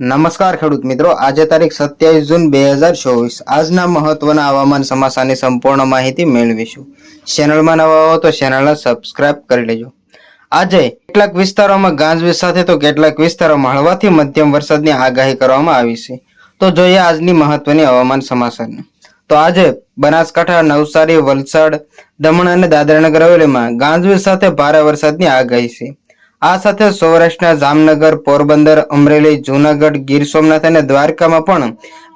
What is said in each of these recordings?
નમસ્કાર ખેડૂત મિત્રો. આજે તારીખ સત્યાવીસ જૂન બે હજાર ચોવીસ. આજના મહત્વના હવામાન સમાસાની સંપૂર્ણ માહિતી મેળવીશું. ચેનલમાં નવા હો તો ચેનલને સબસ્ક્રાઇબ કરી લેજો. આજે કેટલાક વિસ્તારોમાં ગાજવીજ સાથે તો કેટલાક વિસ્તારોમાં હળવાથી મધ્યમ વરસાદની આગાહી કરવામાં આવી છે. તો જોઈએ આજની મહત્વની હવામાન સમાચારને. તો આજે બનાસકાંઠા, નવસારી, વલસાડ, દમણ અને દાદરાનગર હવેલીમાં ગાજવીજ સાથે ભારે વરસાદની આગાહી છે. આ સાથે સૌરાષ્ટ્રના જામનગર, પોરબંદર, અમરેલી, જૂનાગઢ, ગીર સોમનાથ અને દ્વારકામાં પણ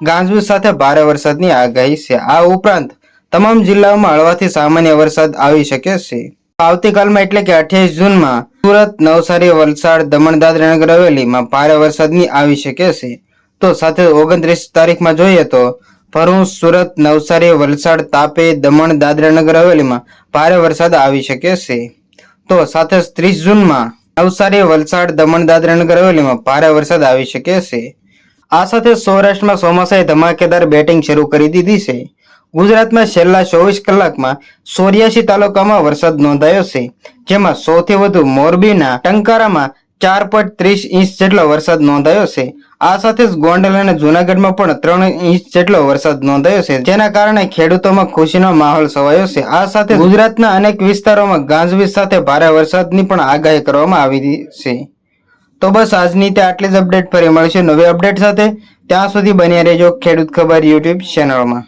ગાજવીજ સાથે ભારે વરસાદની આગાહી છે. આ ઉપરાંત તમામ જિલ્લાઓમાં હળવાથી સામાન્ય વરસાદ આવી શકે છે. આવતીકાલમાં એટલે કે અઠ્યાવીસ જૂનમાં સુરત, નવસારી, વલસાડ દમણ દાદરા નગર હવેલીમાં ભારે વરસાદની આવી શકે છે. તો સાથે ઓગણત્રીસ તારીખમાં જોઈએ તો ભરૂચ, સુરત, નવસારી, વલસાડ, તાપે, દમણ, દાદરા નગર, હવેલીમાં ભારે વરસાદ આવી શકે છે. તો સાથે ત્રીસ જૂનમાં નવસારી વલસાડ દમણ દાદરા નગર હવેલીમાં ભારે વરસાદ આવી શકે છે. આ સાથે સૌરાષ્ટ્રમાં ચોમાસાએ ધમાકેદાર બેટિંગ શરૂ કરી દીધી છે. ગુજરાતમાં છેલ્લા ચોવીસ કલાકમાં ચોર્યાસી તાલુકામાં વરસાદ નોંધાયો છે, જેમાં સૌથી વધુ મોરબીના ટંકારામાં ચાર પોઈન્ટ ત્રીસ ઇંચ જેટલો વરસાદ નોંધાયો છે. આ સાથે જ ગોંડલ અને જુનાગઢમાં પણ ત્રણ ઇંચ જેટલો વરસાદ નોંધાયો છે, જેના કારણે ખેડૂતોમાં ખુશીનો માહોલ છવાયો છે. આ સાથે ગુજરાતના અનેક વિસ્તારોમાં ગાજવીજ સાથે ભારે વરસાદની પણ આગાહી કરવામાં આવી છે. તો બસ આજની તે આટલી જ અપડેટ ફરી મળશે નવી અપડેટ સાથે. ત્યાં સુધી બન્યા રહેજો ખેડૂત ખબર યુટ્યુબ ચેનલમાં.